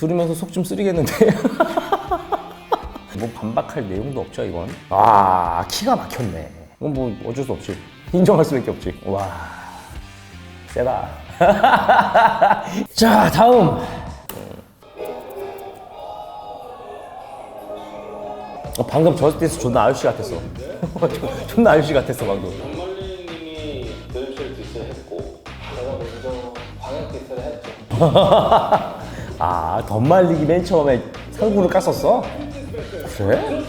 들으면서 속 좀 쓰리겠는데. 뭐 반박할 내용도 없죠 이건. 아 키가 막혔네. 이건 뭐 어쩔 수 없지. 인정할 수밖에 없지. 와 세다. 자 다음. 어, 방금 저스티스 존나 아저씨 같았어. 존나 아저씨 같았어 방금. 정말리님이 드림실 디스를 했고 제가 먼저 광역 디스를 했죠. 아, 덧말리기 맨 처음에 상구를 깠었어? 그래?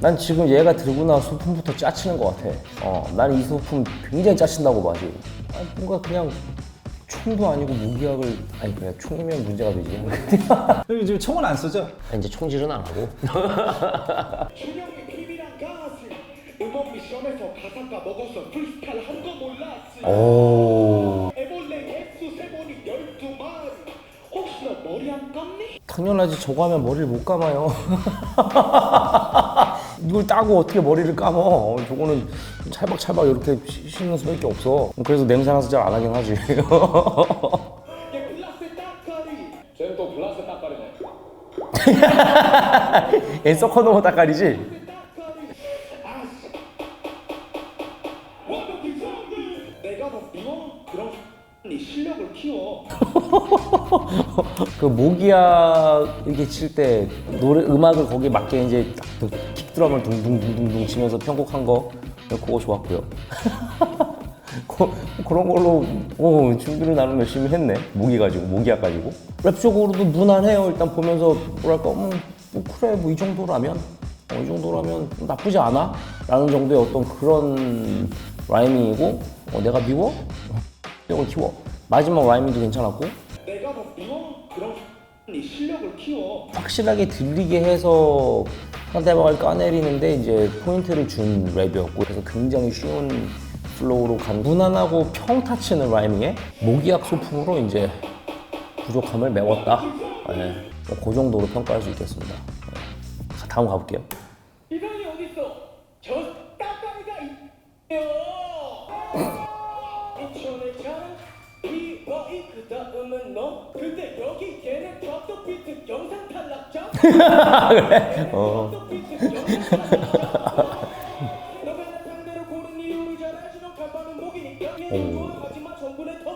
난 지금 얘가 들고 나온 소품부터 짜치는 것 같아. 어, 난 이 소품 굉장히 짜친다고 봐, 지금. 아, 뭔가 그냥 총도 아니고 무기약을, 아니, 그냥 총이면 문제가 되지. 요즘 총은 안 쓰죠? 이제 총질은 안 하고. 준영의 비밀한 가수 음원비 시험에서 가사가 먹어서 프리스타일 한거 몰랐어 오. 안 감니? 당연하지, 저거 하면 머리를 못 감아요. 이걸 따고 어떻게 머리를 감어? 저거는 찰박찰박 이렇게 시- 씻는 수밖에 없어. 그래서 냄새 나서 잘 안 하긴 하지. 얘 글라스 쟤는 또 블라스 딱거리네. 얘 썩어놓은 아씨 성공 내가 더 미워? 그럼 네 실력을 키워 그 모기약 이렇게 칠 때 노래 음악을 거기에 맞게 이제 딱 킥드럼을 둥둥둥둥둥 치면서 편곡한 거 그거 좋았고요. 그, 그런 걸로 어, 준비를 나름 열심히 했네. 모기 가지고 모기약 가지고 랩적으로도 무난해요. 일단 보면서 뭐랄까 음, 뭐 그래 뭐 이 정도라면 어, 이 정도라면 나쁘지 않아 라는 정도의 어떤 그런 라이밍이고 어, 내가 미워? 이걸 키워. 마지막 라이밍도 괜찮았고 내가? 그럼 네 실력을 키워 확실하게 들리게 해서 상대방을 까내리는데 이제 포인트를 준 랩이었고 그래서 굉장히 쉬운 플로우로 간 무난하고 평타 치는 라이밍에 모기약 소품으로 이제 부족함을 메웠다. 네. 그 정도로 평가할 수 있겠습니다. 네. 다음 가볼게요. 이상이 어딨어? 저 따까리가 있네요.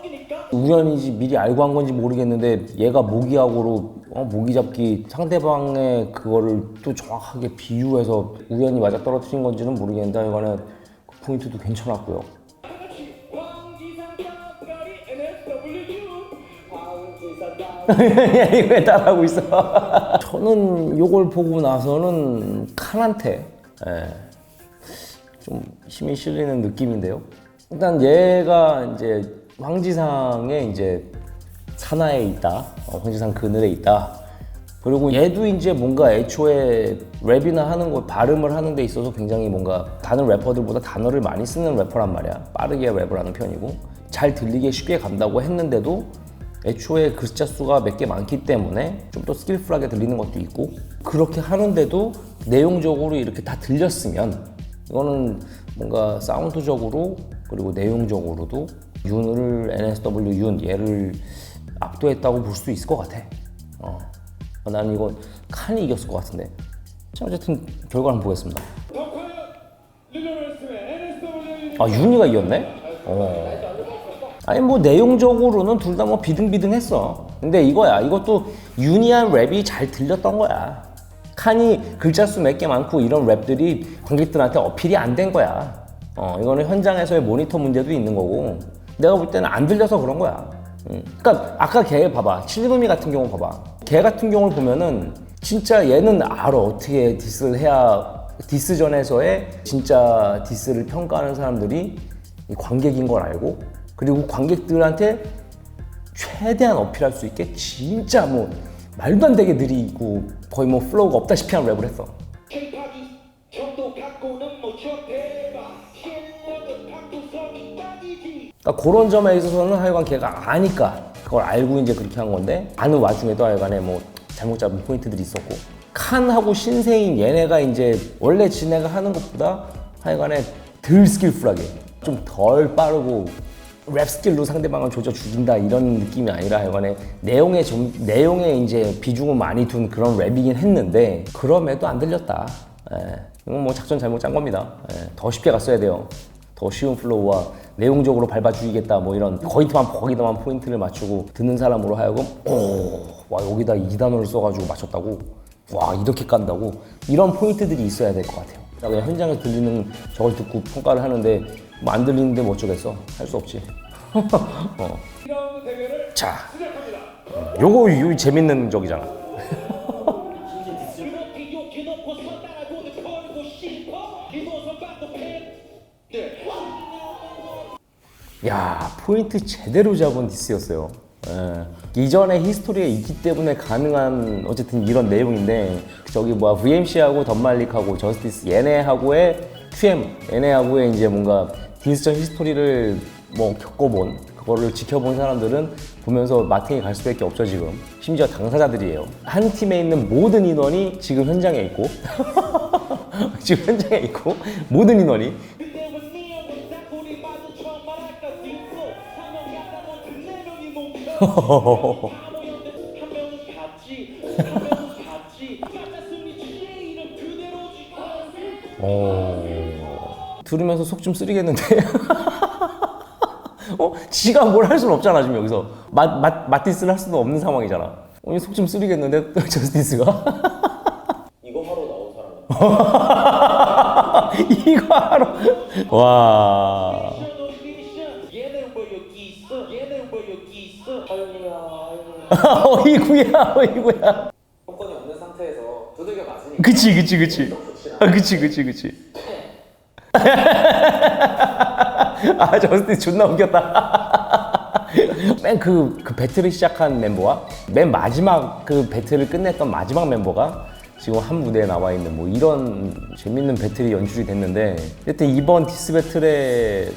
이니까. 우연인지 미리 알고 한 건지 모르겠는데 얘가 모기약으로 어, 모기 잡기 상대방의 그거를 또 정확하게 비유해서 우연히 맞아 떨어뜨린 건지는 모르겠는데 이거는 그 포인트도 괜찮았고요. 황지상 따. 이거 왜 따라하고 있어? 저는 이걸 보고 나서는 칸한테 예, 좀 힘이 실리는 느낌인데요. 일단 얘가 이제 황지상의 이제 산하에 있다, 어, 황지상 그늘에 있다. 그리고 얘도 이제 뭔가 애초에 랩이나 하는 거 발음을 하는 데 있어서 굉장히 뭔가 다른 래퍼들보다 단어를 많이 쓰는 래퍼란 말이야. 빠르게 랩을 하는 편이고 잘 들리게 쉽게 간다고 했는데도 애초에 글자 수가 몇 개 많기 때문에 좀 더 스킬풀하게 들리는 것도 있고 그렇게 하는데도 내용적으로 이렇게 다 들렸으면 이거는 뭔가 사운드적으로 그리고 내용적으로도 윤을 NSW 윤 얘를 압도했다고 볼 수 있을 것 같아. 어. 나는 이거 칸이 이겼을 것 같은데. 자 어쨌든 결과 한번 보겠습니다. 아 윤이가 이겼네? 어. 아니 뭐 내용적으로는 둘 다 뭐 비등비등했어. 근데 이거야. 이것도 유니한 랩이 잘 들렸던 거야. 칸이 글자 수 몇 개 많고 이런 랩들이 관객들한테 어필이 안 된 거야. 어, 이거는 현장에서의 모니터 문제도 있는 거고. 내가 볼 때는 안 들려서 그런 거야. 음. 그러니까 아까 걔 봐봐. 칠금이 같은 경우 봐봐. 걔 같은 경우를 보면은 진짜 얘는 알아 어떻게 디스를 해야 디스전에서의 진짜 디스를 평가하는 사람들이 이 관객인 걸 알고 그리고 관객들한테 최대한 어필할 수 있게 진짜 뭐 말도 안 되게 느리고 거의 뭐 플로우가 없다시피 한 랩을 했어. 딱이지 그러니까 그런 점에 있어서는 하여간 걔가 아니까 그걸 알고 이제 그렇게 한 건데 아는 와중에도 하여간에 뭐 잘못 잡은 포인트들이 있었고 칸하고 신세인 얘네가 이제 원래 지네가 하는 것보다 하여간에 덜 스킬풀하게 좀 덜 빠르고 랩 스킬로 상대방을 조져 죽인다 이런 느낌이 아니라 하여간에 내용에 좀 내용에 이제 비중을 많이 둔 그런 랩이긴 했는데 그럼에도 안 들렸다. 예. 이건 뭐 작전 잘못 짠 겁니다. 예. 더 쉽게 갔어야 돼요. 더 쉬운 플로우와 내용적으로 밟아 죽이겠다 뭐 이런 거기다만 거기다만 포인트를 맞추고 듣는 사람으로 하여금 오와 여기다 이 단어를 써가지고 맞췄다고 와 이렇게 깐다고 이런 포인트들이 있어야 될 것 같아요. 나 그냥 현장에서 들리는 저걸 듣고 평가를 하는데 뭐 안 들리는데 뭐 어쩌겠어 할 수 없지. 어. 자. 요거 요 재밌는 적이잖아. 야 포인트 제대로 잡은 디스였어요. 예. 이전에 히스토리에 있기 때문에 가능한 어쨌든 이런 내용인데 저기 뭐야 VMC하고 덤말릭하고 저스티스 얘네하고의 QM 얘네하고의 이제 뭔가 디스전 히스토리를 뭐 겪어본 그거를 지켜본 사람들은 보면서 마탱이 갈 수밖에 없죠 지금. 심지어 당사자들이에요. 한 팀에 있는 모든 인원이 지금 현장에 있고 지금 현장에 있고 모든 인원이. 근 들으면서 속 좀 쓰리겠는데? 어? 지가 뭘 할 수는 없잖아 지금 여기서. 마, 마, 마티스를 할 수도 없는 상황이잖아. 어, 속좀 쓰리겠는데? 저스티스가? 이거 하러 나온 사람은 이거 하러. 와. 아유야 아유 어이구야 어이구야. 조건이 없는 상태에서 두들겨 맞으니까. 그치 그치 그치. 아 그치 그치 그치 아 저스티스 존나 웃겼다. 맨 그 그 배틀을 시작한 멤버와 맨 마지막 그 배틀을 끝냈던 마지막 멤버가 지금 한 무대에 나와 있는 뭐 이런 재밌는 배틀이 연출이 됐는데 하여튼 이번 디스 배틀에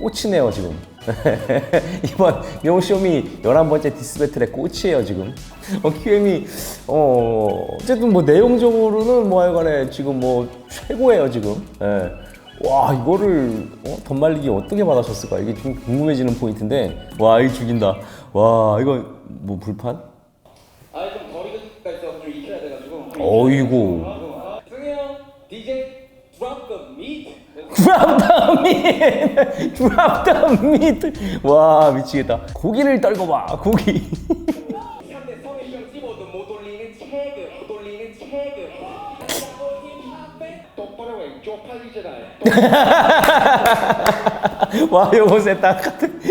꽂히네요 지금 이번 용쇼미 11번째 디스 배틀의 꽃이에요 지금. 어, QM이 어 어쨌든 뭐 내용적으로는 뭐 하여간에 지금 뭐 최고예요 지금. 예. 와 이거를 어, 덧말리기 어떻게 받아쳤을까? 이게 좀 궁금해지는 포인트인데. 와 이거 죽인다. 와 이거 뭐 불판? 아니 좀 거리가 있어서 좀 익혀야 돼가지고. 어이구. 승희 형 DJ 더 밋! 더 밋! 와 미치겠다 고기를 떨궈봐 고기 3대 성인병 집어도 못 올리는 쪽팔리잖아요 와 요새 딱 같은.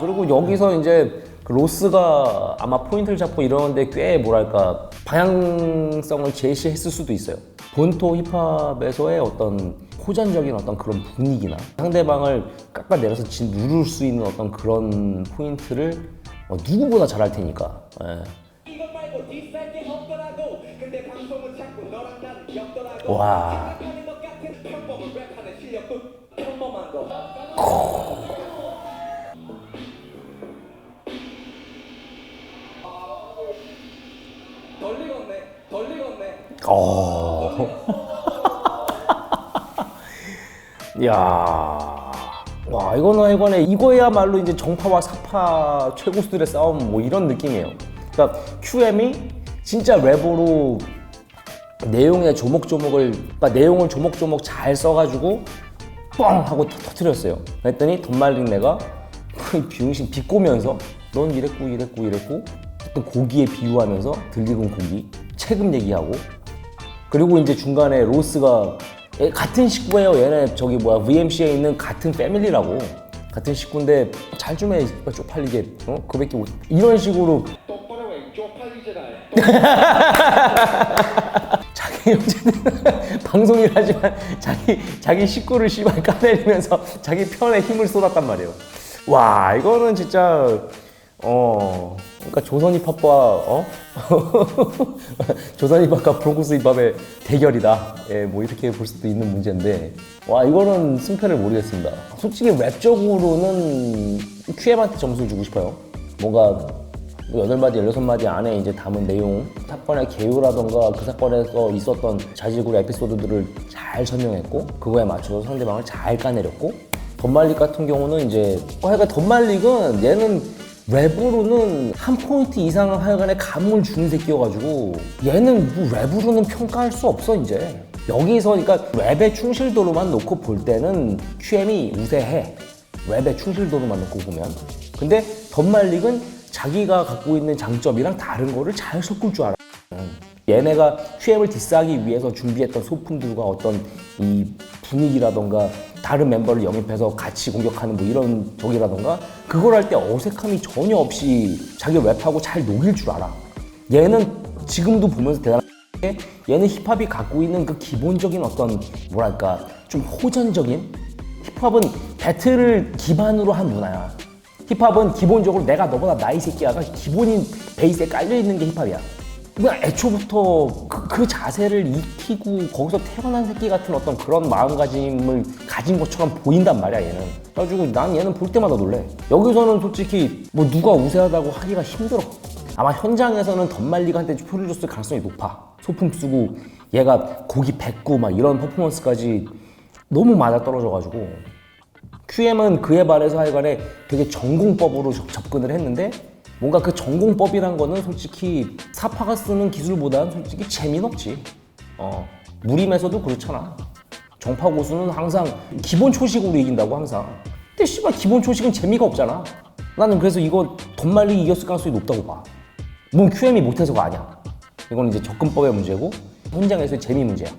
그리고 여기서 이제 그 로스가 아마 포인트를 잡고 이러는데 꽤 뭐랄까 방향성을 제시했을 수도 있어요. 본토 힙합에서의 어떤 호전적인 어떤 그런 분위기나 상대방을 깎아내려서 진 누를 수 있는 어떤 그런 포인트를 어, 누구보다 잘할 테니까. 예. 이 어. 야. 와, 이거는 이거네. 이거야말로 이제 정파와 사파 최고수들의 싸움 뭐 이런 느낌이에요. 그러니까 QM이 진짜 랩으로 내용의 조목조목을 그러니까 내용을 조목조목 잘 써가지고 뻥 하고 터- 터트렸어요. 그랬더니 덤말린네가 비용신 비꼬면서 넌 이랬고 이랬고 이랬고 어떤 고기에 비유하면서 들리는 고기 체급 얘기하고 그리고 이제 중간에 로스가 얘 같은 식구예요. 얘네 저기 뭐야 VMC에 있는 같은 패밀리라고 같은 식구인데 잘 좀 해 쪽팔리게 어 그밖에 못 이런 식으로 똑바로 왜 쪽팔리잖아요 자기 어쨌든 방송일 하지만 자기 자기 식구를 씨발 까내리면서 자기 편에 힘을 쏟았단 말이에요. 와 이거는 진짜 어 그러니까 조선 힙합과 어 조선 힙합과 브로코스 힙합의 대결이다. 예, 뭐 이렇게 볼 수도 있는 문제인데 와 이거는 승패를 모르겠습니다. 솔직히 랩적으로는 QM한테 점수를 주고 싶어요. 뭔가 뭐 여덟 마디 열여섯 마디 안에 이제 담은 내용 사건의 개요라던가 그 사건에서 있었던 자질구레 에피소드들을 잘 설명했고 그거에 맞춰서 상대방을 잘 까내렸고 덤말릭 같은 경우는 이제 어, 하여간 덤말릭은 얘는 랩으로는 한 포인트 이상은 하여간에 감을 주는 새끼여가지고 얘는 뭐 랩으로는 평가할 수 없어 이제. 여기서 그러니까 랩의 충실도로만 놓고 볼 때는 QM이 우세해. 랩의 충실도로만 놓고 보면. 근데 덤말릭은 자기가 갖고 있는 장점이랑 다른 거를 잘 섞을 줄 알아. 얘네가 QM을 디스하기 위해서 준비했던 소품들과 어떤 이 분위기라던가 다른 멤버를 영입해서 같이 공격하는 뭐 이런 적이라던가 그걸 할 때 어색함이 전혀 없이 자기 랩하고 잘 녹일 줄 알아. 얘는 지금도 보면서 대단한 게 얘는 힙합이 갖고 있는 그 기본적인 어떤 뭐랄까 좀 호전적인 힙합은 배틀을 기반으로 한 문화야. 힙합은 기본적으로 내가 너보다 나이 새끼야가 기본인 베이스에 깔려 있는 게 힙합이야. 그냥 애초부터 그, 그 자세를 익히고 거기서 태어난 새끼 같은 어떤 그런 마음가짐을 가진 것처럼 보인단 말이야 얘는. 그래가지고 난 얘는 볼 때마다 놀래. 여기서는 솔직히 뭐 누가 우세하다고 하기가 힘들어. 아마 현장에서는 덤말리가한테 표를 줬을 가능성이 높아. 소품 쓰고 얘가 고기 뱉고 막 이런 퍼포먼스까지 너무 맞아 떨어져가지고. QM은 그에 반해서 하여간에 되게 전공법으로 접- 접근을 했는데 뭔가 그 전공법이란 거는 솔직히 사파가 쓰는 기술보다는 솔직히 재미는 없지. 어. 무림에서도 그렇잖아. 정파 고수는 항상 기본 초식으로 이긴다고 항상. 근데 씨발 기본 초식은 재미가 없잖아. 나는 그래서 이거 돈 말리 이겼을 가능성이 높다고 봐. 물론 QM이 못해서가 아니야. 이건 이제 접근법의 문제고 현장에서의 재미 문제야.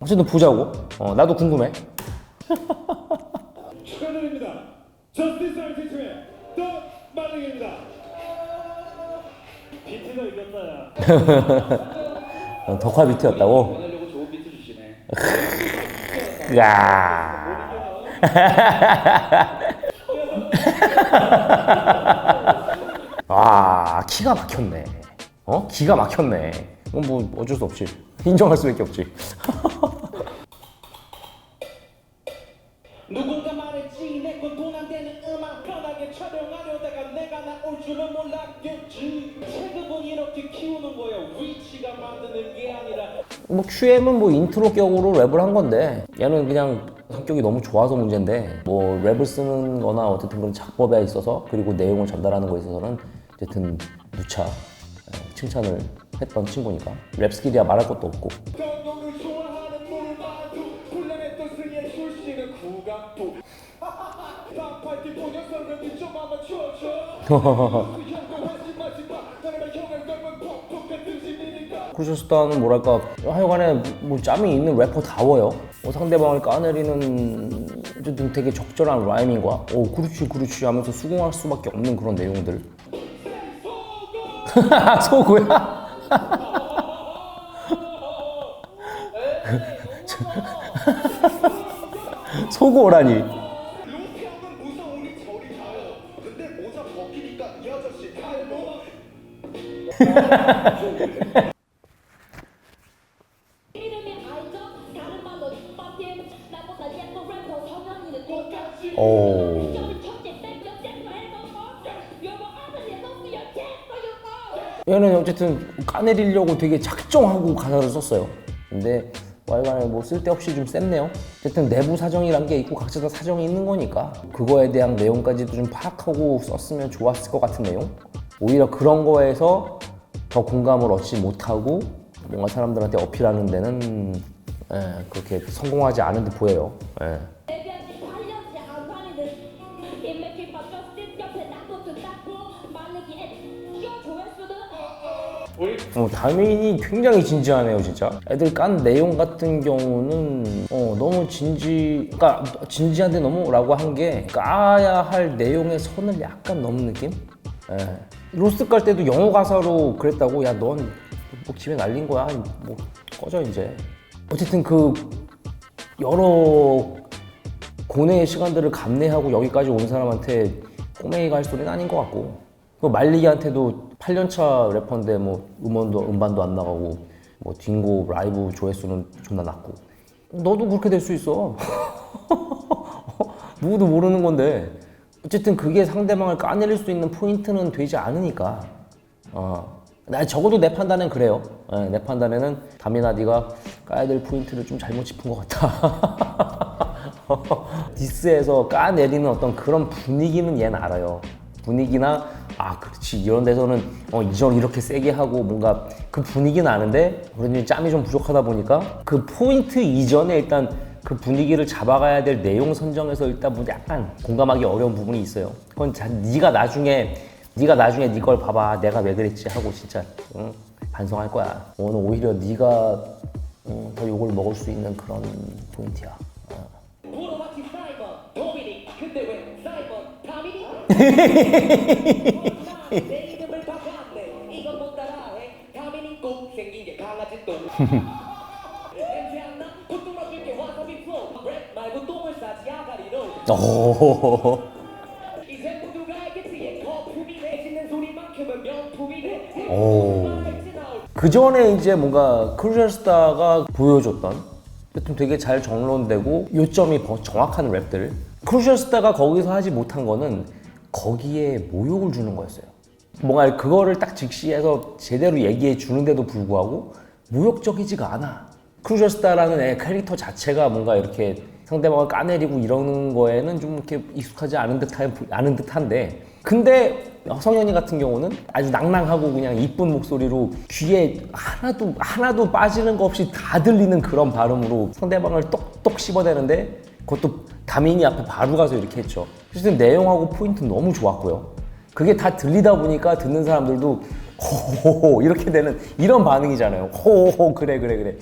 어쨌든 보자고. 어, 나도 궁금해. 축하드립니다. 저스티스 아티스트의 더 말링입니다. 비트가 이겼다 야. 어, 덕화 비트였다고? 보내려고 좋은 비트 주시네. 야. 와, 기가 막혔네. 어? 기가 막혔네. 이건 뭐 어쩔 수 없지. 인정할 수밖에 없지. 뭐 QM은 뭐 인트로 격으로 랩을 한 건데 얘는 그냥 성격이 너무 좋아서 문제인데 뭐 랩을 쓰는 거나 어쨌든 그런 작법에 있어서 그리고 내용을 전달하는 거에 있어서는 어쨌든 누차 예, 칭찬을 했던 친구니까 랩 스킬이야 말할 것도 없고 쳐줘 크루셔스타는 뭐랄까 하여간에 뭐 짬이 있는 래퍼다워요. 뭐 상대방을 까내리는 어쨌든 되게 적절한 라이밍과 오 그렇지 그렇지 하면서 수긍할 수밖에 없는 그런 내용들. 소고야? 소고라니 얘는 어쨌든 까내리려고 되게 작정하고 가사를 썼어요. 근데 와이간에 뭐 쓸데없이 좀 셌네요. 어쨌든 내부 사정이란 게 있고 각자 다 사정이 있는 거니까 그거에 대한 내용까지도 좀 파악하고 썼으면 좋았을 것 같은 내용. 오히려 그런 거에서 더 공감을 얻지 못하고 뭔가 사람들한테 어필하는 데는 예, 그렇게 성공하지 않은 듯 보여요. 예. 어, 다민이 굉장히 진지하네요, 진짜. 애들 깐 내용 같은 경우는 어, 너무 진지, 그러니까 진지한데 너무 라고 한 게 까야 할 내용의 선을 약간 넘는 느낌? 예. 로스 깔 때도 영어 가사로 그랬다고, 야, 넌뭐 집에 날린 거야, 뭐 꺼져 이제. 어쨌든 그 여러 고뇌의 시간들을 감내하고 여기까지 온 사람한테 꼬맹이가 할 소리는 아닌 것 같고 그 말리기한테도 8년차 래퍼인데 뭐 음원도 음반도 안 나가고 뭐 딩고 라이브 조회수는 존나 낮고 너도 그렇게 될 수 있어 누구도 모르는 건데 어쨌든 그게 상대방을 까내릴 수 있는 포인트는 되지 않으니까 어. 나 적어도 내 판단은 그래요. 예, 내 판단에는 다미나 네가 까야 될 포인트를 좀 잘못 짚은 것 같다. 디스에서 까내리는 어떤 그런 분위기는 얘는 알아요. 분위기나 아 그렇지 이런 데서는 어 이전 이렇게 세게 하고 뭔가 그 분위기는 아는데 우리는 짬이 좀 부족하다 보니까 그 포인트 이전에 일단 그 분위기를 잡아가야 될 내용 선정에서 일단 뭐 약간 공감하기 어려운 부분이 있어요. 그건 자, 네가 나중에 네가 나중에 네 걸 봐봐 내가 왜 그랬지 하고 진짜 응, 반성할 거야. 오늘 오히려 네가 응, 더 욕을 먹을 수 있는 그런 포인트야. 물어봤지 사이먼 도미닉 근데 왜 사이먼 다미닉 그 전에 이제 뭔가 크루셜스타가 보여줬던 좀 되게 잘 정론되고 요점이 더 정확한 랩들. 크루셜스타가 거기서 하지 못한 거는 거기에 모욕을 주는 거였어요. 뭔가 그거를 딱 직시해서 제대로 얘기해 주는데도 불구하고 모욕적이지가 않아. 크루셜스타라는 애 캐릭터 자체가 뭔가 이렇게 상대방을 까내리고 이러는 거에는 좀 이렇게 익숙하지 않은 듯한 않은 듯한데 근데 성현이 같은 경우는 아주 낭낭하고 그냥 이쁜 목소리로 귀에 하나도 하나도 빠지는 거 없이 다 들리는 그런 발음으로 상대방을 똑똑 씹어대는데 그것도 다민이 앞에 바로 가서 이렇게 했죠. 어쨌든 내용하고 포인트 너무 좋았고요. 그게 다 들리다 보니까 듣는 사람들도 호호호 이렇게 되는 이런 반응이잖아요. 호호 그래 그래 그래.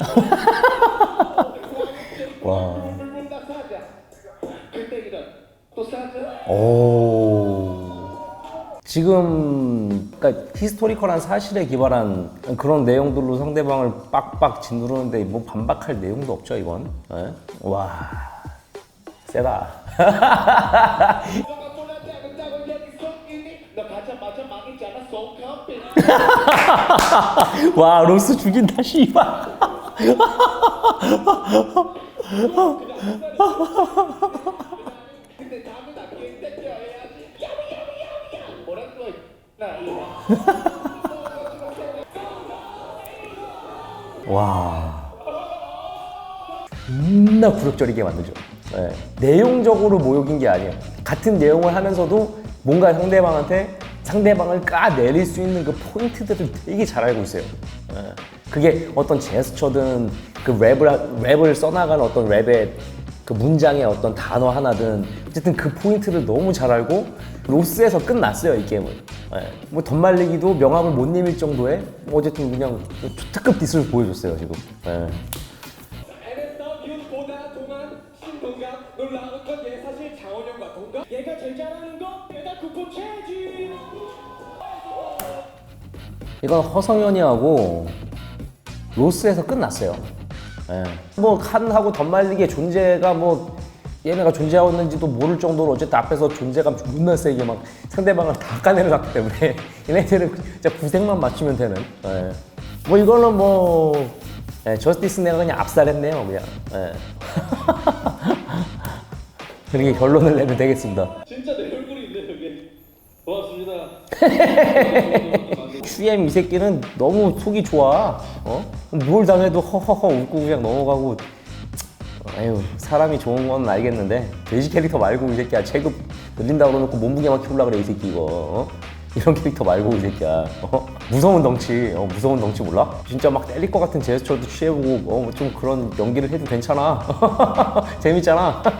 와. 오. 지금 그러니까 히스토리컬한 사실에 기반한 그런 내용들로 상대방을 빡빡 짓누르는데 뭐 반박할 내용도 없죠 이건. 예? 와 세다. 와 로스 죽인다 씨발. 와. 존나 굴욕적이게 만들죠. 예. 내용적으로 모욕인 게 아니에요. 같은 내용을 하면서도 뭔가 상대방한테 상대방을 까내릴 수 있는 그 포인트들을 되게 잘 알고 있어요. 예. 그게 어떤 제스처든 그 랩을, 하- 랩을 써나가는 어떤 랩의 그 문장의 어떤 단어 하나든 어쨌든 그 포인트를 너무 잘 알고 로스에서 끝났어요 이 게임은 예. 뭐 덧말리기도 명함을 못 내밀 정도의 뭐 어쨌든 그냥 초특급 디스를 보여줬어요 지금 예. NSW보다 동안 신동갑 놀라운 건 얘 사실 장원영과 동갑 얘가 제일 잘하는 건 배달 쿠폰 체지 이건 허성현이하고 로스에서 끝났어요. 예. 뭐 칸하고 덧말리기의 존재가 뭐 얘네가 존재하고 있는지도 모를 정도로 어쨌든 앞에서 존재감 존나 세게 막 상대방을 다 까내려놨기 때문에 얘네들은 진짜 구색만 맞추면 되는. 예. 뭐 이거는 뭐 예, 저스티스 내가 그냥 압살했네요 그냥. 예. 그렇게 결론을 내면 되겠습니다. 진짜 내 얼굴이 있네 여기. 고맙습니다. QM 이 새끼는 너무 속이 좋아. 어? 뭘 당해도 허허허 웃고 그냥 넘어가고. 아유 사람이 좋은 건 알겠는데 돼지 캐릭터 말고 이 새끼야 체급 늘린다 그러놓고 몸무게만 키우려 그래 이 새끼 이거. 어? 이런 캐릭터 말고 이 새끼야. 어? 무서운 덩치, 어, 무서운 덩치 몰라? 진짜 막 때릴 것 같은 제스처도 취해보고 어, 좀 그런 연기를 해도 괜찮아. 재밌잖아.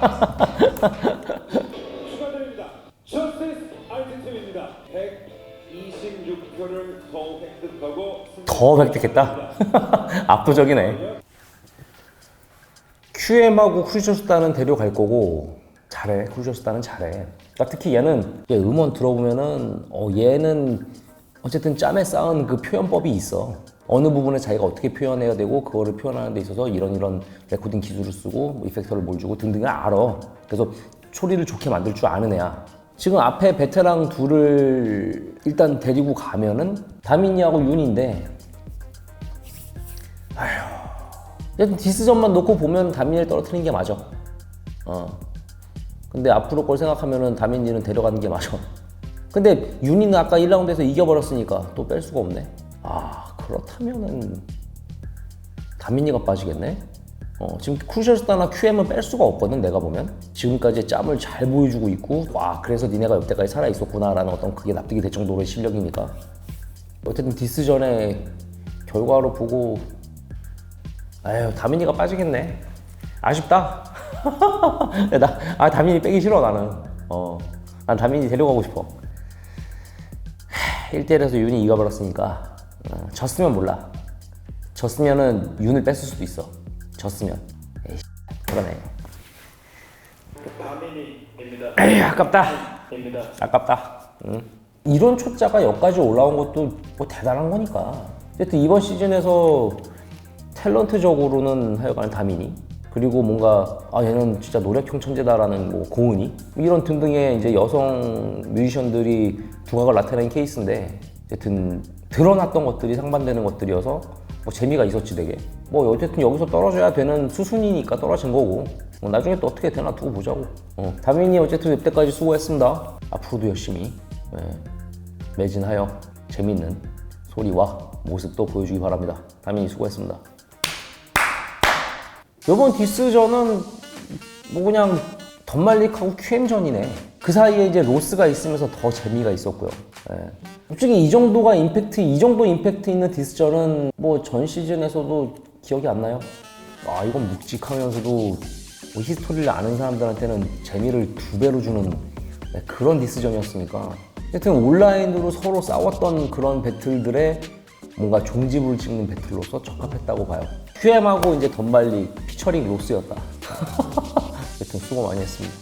축하드립니다 저스티스 아이템입니다 126표를 더 획득하고 더 획득했다? 압도적이네. QM하고 크루저스타는 데려갈 거고 잘해. 크루저스타는 잘해. 그러니까 특히 얘는 얘 음원 들어보면은 어 얘는 어쨌든 짬에 쌓은 그 표현법이 있어. 어느 부분에 자기가 어떻게 표현해야 되고 그거를 표현하는 데 있어서 이런 이런 레코딩 기술을 쓰고 뭐 이펙터를 뭘 주고 등등을 알아. 그래서 소리를 좋게 만들 줄 아는 애야. 지금 앞에 베테랑 둘을 일단 데리고 가면은 다민이하고 윤인데 아휴 디스전만 놓고 보면 다민이를 떨어뜨리는 게 맞아 어 근데 앞으로 걸 생각하면은 다민이는 데려가는 게 맞아. 근데 윤이는 아까 1라운드에서 이겨버렸으니까 또 뺄 수가 없네. 아 그렇다면은 다민이가 빠지겠네. 어, 지금 쿠셔스타나 QM은 뺄 수가 없거든 내가 보면 지금까지 짬을 잘 보여주고 있고 와 그래서 니네가 여태까지 살아 있었구나라는 어떤 그게 납득이 될 정도로의 실력이니까 어쨌든 디스전의 결과로 보고 아유 다민이가 빠지겠네 아쉽다 나, 아 다민이 빼기 싫어 나는 어난 다민이 데려가고 싶어 1대1에서 윤이 이겨버렸으니까 어, 졌으면 몰라 졌으면은 윤을 뺐을 수도 있어 졌으면 에이 그러네. 에이 아깝다. 아깝다. 응. 이런 초짜가 여기까지 올라온 것도 뭐 대단한 거니까. 어쨌든 이번 시즌에서 탤런트적으로는 하여간 다민이 그리고 뭔가 아 얘는 진짜 노력형 천재다라는 뭐 고은이 이런 등등의 이제 여성 뮤지션들이 두각을 나타낸 케이스인데 어쨌든 드러났던 것들이 상반되는 것들이어서 뭐 재미가 있었지 되게. 뭐 어쨌든 여기서 떨어져야 되는 수순이니까 떨어진 거고 뭐 나중에 또 어떻게 되나 두고 보자고. 어, 다민이 어쨌든 이때까지 수고했습니다. 앞으로도 열심히 예, 매진하여 재밌는 소리와 모습도 보여주기 바랍니다. 다민이 수고했습니다 이번 디스전은 뭐 그냥 덤말릭하고 QM전이네. 그 사이에 이제 로스가 있으면서 더 재미가 있었고요. 예. 솔직히 이 정도가 임팩트, 이 정도 임팩트 있는 디스전은 뭐 전 시즌에서도 기억이 안 나요. 아, 이건 묵직하면서도 뭐 히스토리를 아는 사람들한테는 재미를 두 배로 주는 네, 그런 디스전이었으니까. 하여튼 온라인으로 서로 싸웠던 그런 배틀들에 뭔가 종지부를 찍는 배틀로서 적합했다고 봐요. QM하고 이제 덤발리 피처링 로스였다. 하여튼 수고 많이 했습니다.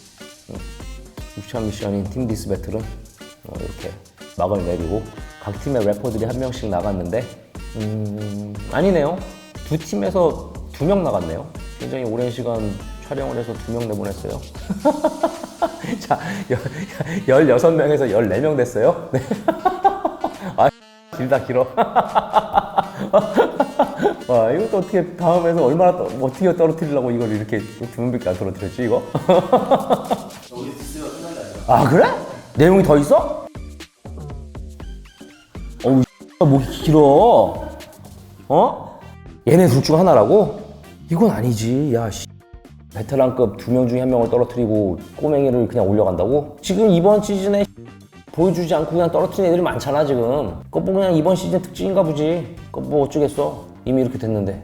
응. 6차 미션인 팀 디스 배틀은 어, 이렇게 막을 내리고 각 팀의 래퍼들이 한 명씩 나갔는데 음, 아니네요. 두 팀에서 두 명 나갔네요. 굉장히 오랜 시간 촬영을 해서 두 명 내보냈어요. 자, 열, 16명에서 14명 됐어요. 네. 아, 길다, 길어. 와, 이것도 어떻게 다음에서 얼마나 떠, 뭐 어떻게 떨어뜨리려고 이걸 이렇게 두 명밖에 안 떨어뜨렸지, 이거? 아, 그래? 내용이 더 있어? 어우, 목이 길어. 어? 얘네 둘 중 하나라고? 이건 아니지. 야, 씨. 베테랑급 두 명 중에 한 명을 떨어뜨리고 꼬맹이를 그냥 올려간다고? 지금 이번 시즌에 보여주지 않고 그냥 떨어뜨린 애들이 많잖아 지금. 그거 뭐 그냥 이번 시즌 특징인가 보지. 그거 뭐 어쩌겠어. 이미 이렇게 됐는데